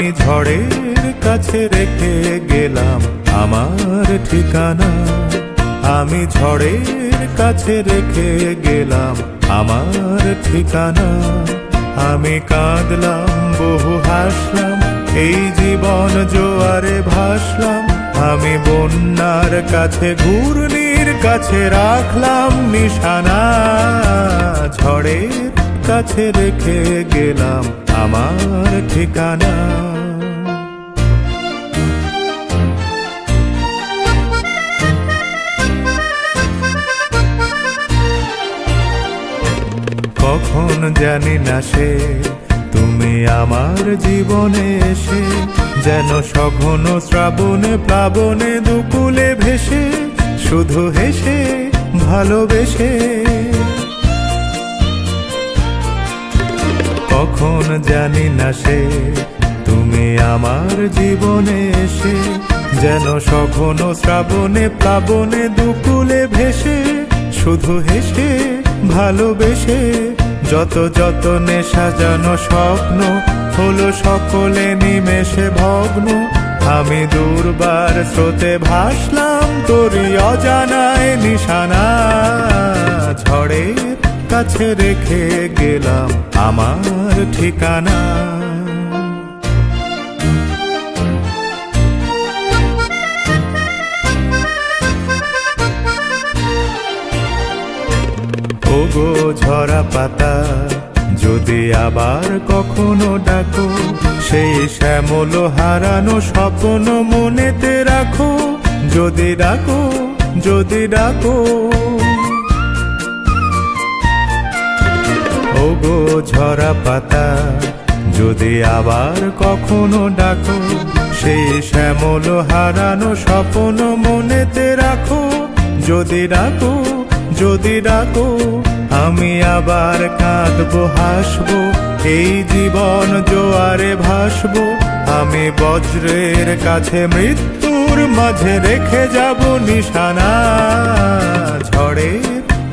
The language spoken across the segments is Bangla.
আমি ঝড়ের কাছে রেখে গেলাম আমার ঠিকানা। আমি ঝড়ের কাছে রেখে গেলাম আমার ঠিকানা। আমি কাঁদলাম, বহু হাসলাম, এই জীবন জোয়ারে ভাসলাম। আমি বন্যার কাছে, ঘূর্ণির কাছে রাখলাম নিশানা। ঝড়ের কাছে রেখে গেলাম আমার ঠিকানা। কখন জানি না সে, তুমি আমার জীবনে এসে, যেন সঘন শ্রাবণে প্লাবনে দুকুলে ভেসে, শুধু হেসে, ভালোবেসে। কখন জানি না সে। তুমি আমার জীবনে এসে যেন সঘন শ্রাবণে, প্লাবনে দুকুলে ভেসে শুধু হেসে, ভালোবেসে যত যতনে সাজানো স্বপ্ন হলো সকলে নিমেষে ভগ্ন। আমি দুর্বার স্রোতে ভাসলাম তোরই অজানায় নিশানা, ঝড়ের কাছে রেখে গেলাম আমার ঠিকানা। ওগো ঝরা পাতা, যদি আবার কখনো ডাকো, সেই শ্যামল হারানো স্বপ্ন মনেতে রাখো। যদি ডাকো যদি ডাকো ওগো ঝরা পাতা। যদি আবার কখনো ডাকো, সেই শ্যামল হারানো স্বপ্ন মনেতে রাখো। যদি ডাকো যদি ডাকো, আমি আবার কাঁদবো, হাসবো। এই জীবন জোয়ারে ভাসবো। আমি বজ্রের কাছে মৃত্যুর মাঝে রেখে যাব নিশানা ঝড়ের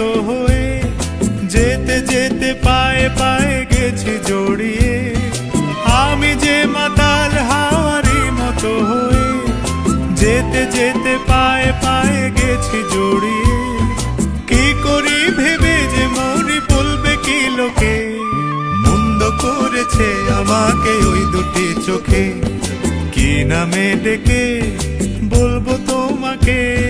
হয়ে, যেতে যেতে পায়ে পায়ে গেছি জড়িয়ে। আমি যে মাতাল হাওয়ারি মতো হয়ে, যেতে যেতে পায়ে পায়ে গেছি জড়িয়ে। কি করি ভেবে যে মরি বলবে কি লোকে? মন্দ করেছে আমাকে ওই দুটি চোখে। কি নামে ডেকে বলব তোমাকে?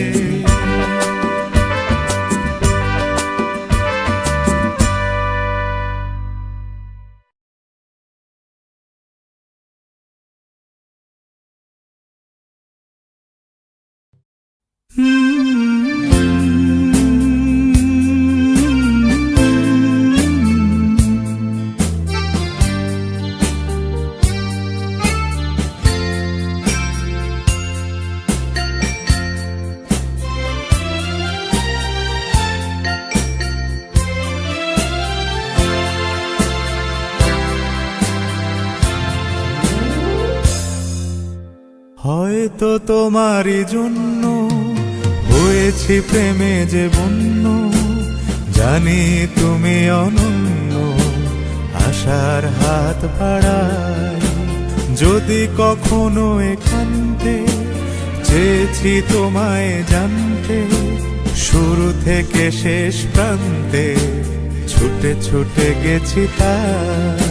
হয়তো তোমারই জন্য হয়েছি প্রেমে যে বন্য, জানি তুমি অনন্য, আশার হাত বাড়াই যদি কখনো একান্তে চেয়েছি তোমায় জানতে, শুরু থেকে শেষ প্রান্তে ছুটে ছুটে গেছি তাই।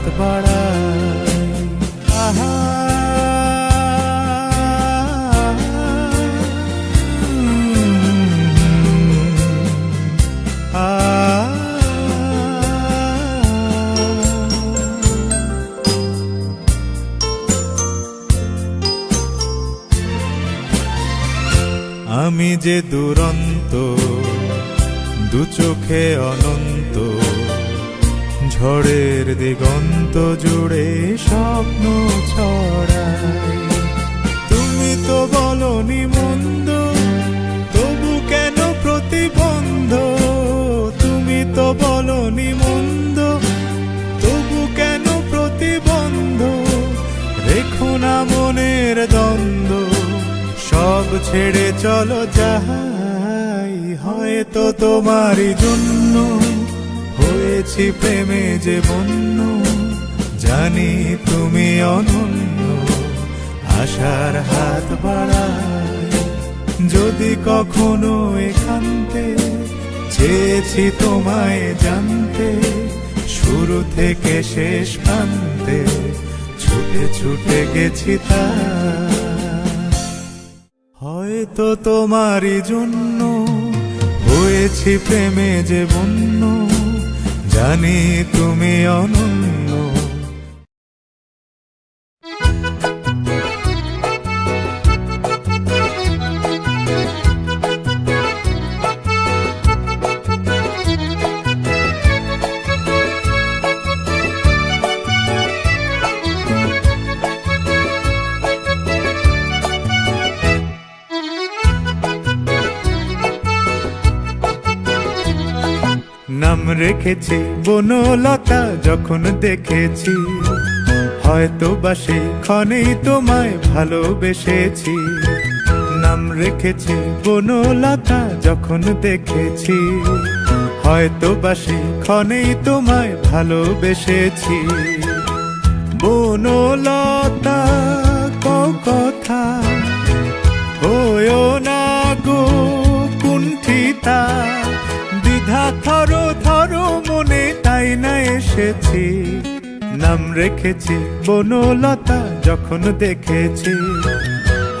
হাত বাড়ায়। আমি যে দুরন্ত দু চোখে অনন্ত ঝড়ের দিগন্ত জুড়ে স্বপ্ন ছড়াই তুমি তো বলনি মন্দ, তবু কেন প্রতিবন্ধ? তুমি তো বলনি মন্দ, তবু কেন প্রতিবন্ধ? রেখো না মনের দ্বন্দ্ব, সব ছেড়ে চলো যাহাই, হয়তো তোমারই জন্য। হয়েছি প্রেমে যে বন্য, জানি তুমি অনন্য, আশার হাত বাড়ায়। যদি কখনো এখানতে চেয়েছি তোমায় জানতে, শুরু থেকে শেষ প্রান্তে ছুটে ছুটে গেছি তা। হয়তো তোমারই জন্য হয়েছি প্রেমে যে বন্য জানি তুমি অনন্য রেখেছি, বনলতা যখন দেখেছি, হয়তো বা সেই ক্ষণেই তোমায় ভালোবেসেছি। নাম রেখেছি, বনলতা যখন দেখেছি, হয়তো বা সেই ক্ষণেই তোমায় ভালোবেসেছি। বনলতা কথা, হয়েও না গো কুণ্ঠিতা। দ্বিধা থর থর মনে তাই না এসেছি। নাম রেখেছি বনলতা যখন দেখেছি।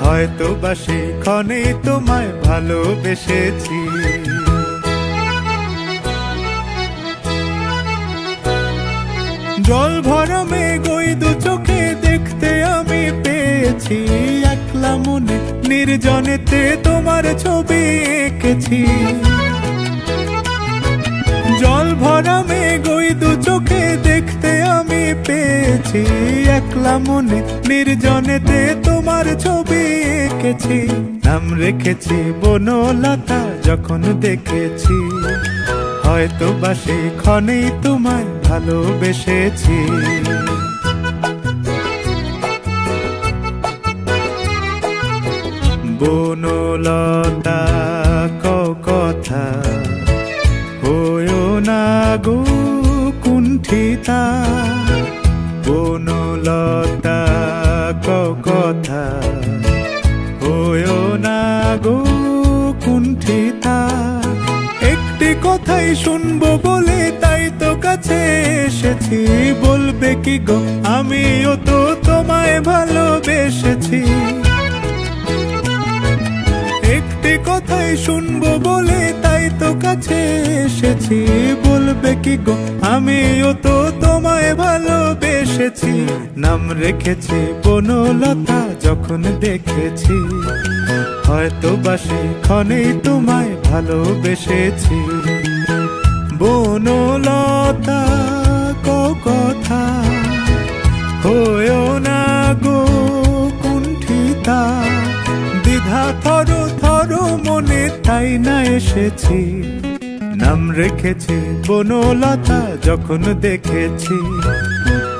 হয়তো বা ক্ষণে তোমায় ভালোবেসেছি। জল ভরা ওই দু চোখে দেখতে আমি পেয়েছি। একলা মনে নির্জনেতে তোমার ছবি এঁকেছি। জল ভরা মেঘ ওই দু চোখে দেখতে আমি পেয়েছি। একলা মনে নির্জনেতে তোমার ছবি এঁকেছি। নাম রেখেছি বনলতা যখন দেখেছি। হয়তো বা সেই ক্ষণেই তোমায় ভালোবেসেছি। বনলতা কথাই শুনব বলে তাই তো কাছে এসেছি। বলবে কি গো? আমিও তো তোমায় ভালোবেসেছি। একটি কথাই শুনব বলে তাই তো কাছে এসেছি, বলবে কি গো? আমিও তো তোমায় ভালোবেসেছি। নাম রেখেছি বনলতা, যখন দেখেছি হয়তো বা ক্ষণেই তোমায় ভালোবেসেছি। বনলতা, ক কথা, হয়েও না তাই না এসেছি, নাম রেখেছি বনলতা যখন দেখেছি।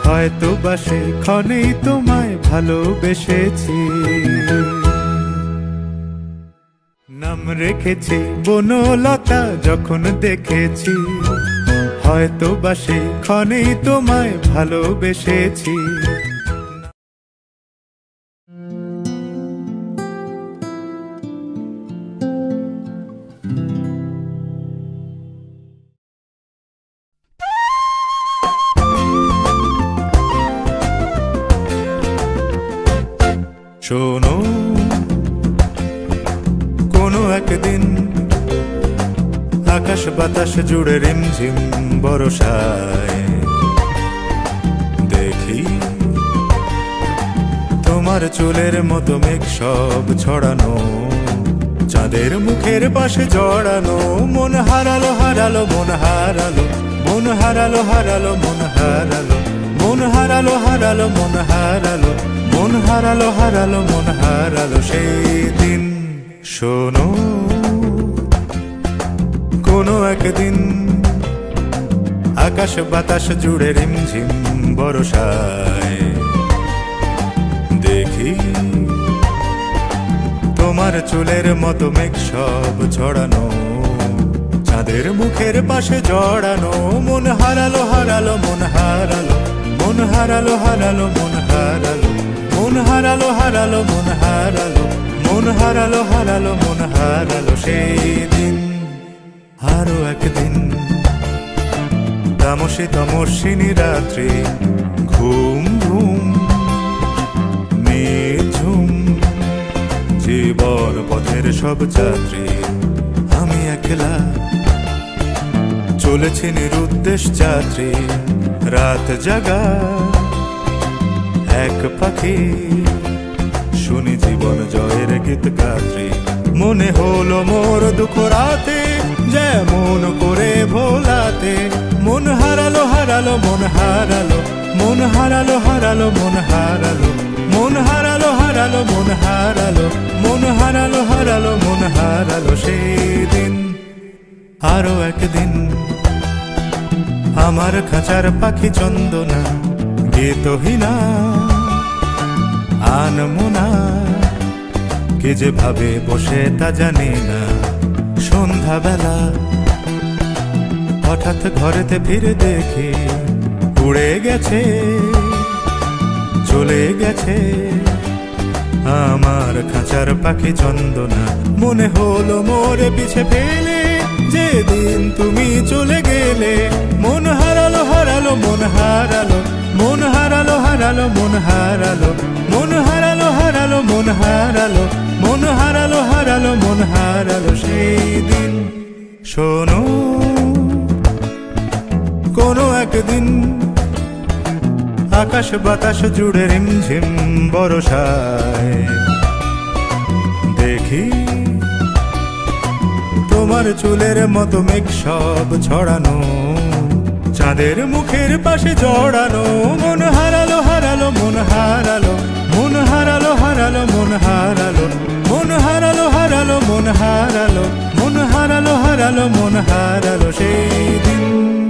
হয়তো বা ক্ষণেই তোমায় ভালোবেসেছি। নাম রেখেছি বনলতা যখন দেখেছি হয়তো বা ক্ষণেই তোমায় ভালোবেসেছি। বাতাস জুড়ে রিমঝিম বরসায়। দেখি, তোমার চুলের মতো মেঘ সব ছড়ানো, চাঁদের মুখের পাশে জড়ানো, মন হারালো হারালো, মন হারালো মন হারালো হারালো, মন হারালো মন হারালো হারালো, মন হারালো মন হারালো হারালো, মন হারালো, সেই দিন শোনো। কোনো একদিন আকাশ বাতাস জুড়ে রিমঝিম বরসায়। দেখি তোমার চুলের মতো মেঘ সব ছড়ানো, চাঁদের মুখের পাশে জড়ানো, মন হারালো হারালো, মন হারালো মন হারালো হারালো, মন হারালো মন হারালো হারালো, মন হারালো মন হারালো হারালো, মন হারালো, সেই দিন। আরও একদিন। তামসে তমসিনী রাত্রি ঘুম ঘুম নিঝুম জীবন পথের সব যাত্রী, আমি একলা। চলেছি নিরুদ্দেশ যাত্রী, রাত জাগা। এক পাখি, শুনি জীবন জয়ের গীত গাত্রী। মনে হলো মোর দুঃখ রাতে যেমন করে ভোলাতে, মন হারালো হারালো, মন হারালো মন হারালো হারালো, মন হারালো মন হারালো হারালো, মন হারালো মন হারালো হারালো, মন হারালো সেদিন, আরও একদিন। আমার খাঁচার পাখি চন্দনা, গীতহীনা, আনমোনা, কে যে ভাবে বসে তা জানি না। সন্ধ্যাবেলা। হঠাৎ ঘরেতে ফিরে দেখি উড়ে গেছে, চলে গেছে। আমার খাঁচার পাখি চন্দনা, মনে হলো মোরে পিছে ফেলে। যেদিন তুমি চলে গেলে, মন হারালো হারালো, মন হারালো মন হারালো হারালো, মন হারালো মন হারালো হারালো, মন হারালো। মন হারালো হারালো, মন হারালো সেই দিন শোনো, কোনো একদিন আকাশ বাতাস জুড়ে রিমঝিম বরসায়। দেখি তোমার চুলের মতো মেঘ সব ছড়ানো, চাঁদের মুখের পাশে জড়ানো। মন হারালো হারালো, মন হারালো। হারালো মন হারালো হারালো মন হারালো সেই দিন।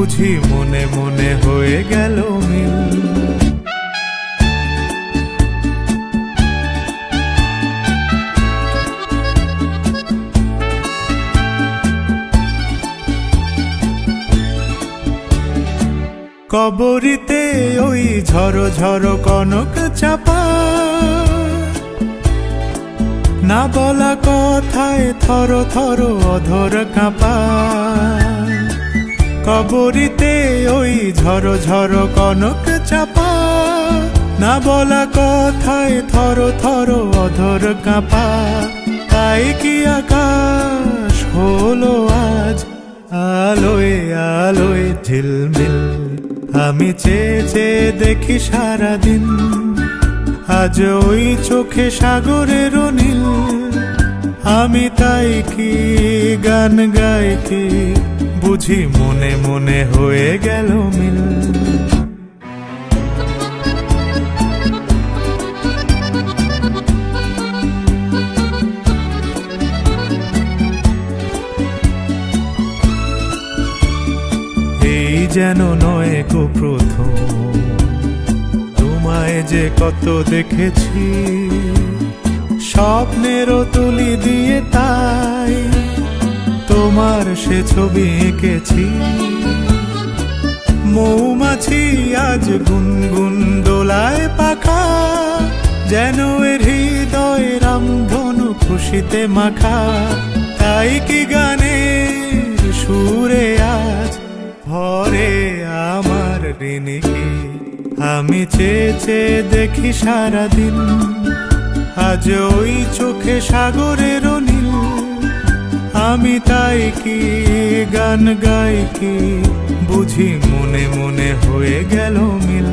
বুঝি মনে মনে হয়ে গেল মিল। কবরিতে ওই ঝড়ো ঝড়ো কনক চাপা। না বলা কথায় থর থর অধর কাঁপা। কবরিতে ওই ঝড়ো ঝড়ো কনক চাপা। না বলা কথায় থর থর অধর কাঁপা। তাই কি আকাশ হলো আজ? আলোয় আলোয় ঝিলমিল। আমি চেয়ে চেয়ে দেখি সারাদিন। আজ ওই চোখে সাগরের নীল। আমি তাই কি গান গাই কি বুঝি মনে মনে হয়ে গেল মিল। এই যেন নয় গো প্রথম, তোমায় যে কত দেখেছি, স্বপ্নেরও তুলি দিয়ে তাই। তোমার সে ছবি এঁকেছি। মৌমাছি আজ গুনগুন দোলায় পাখা, যেন এর হৃদয় রামধনু খুশিতে মাখা। তাই কি গানে সুরে আজ ভরে আমার ঋণিকে? আমি চেয়ে চেয়ে দেখি সারাদিন, আজ ওই চোখে সাগরের নীল আমি তাই কি গান গাই কি? বুঝি মনে মনে হয়ে গেল মিল।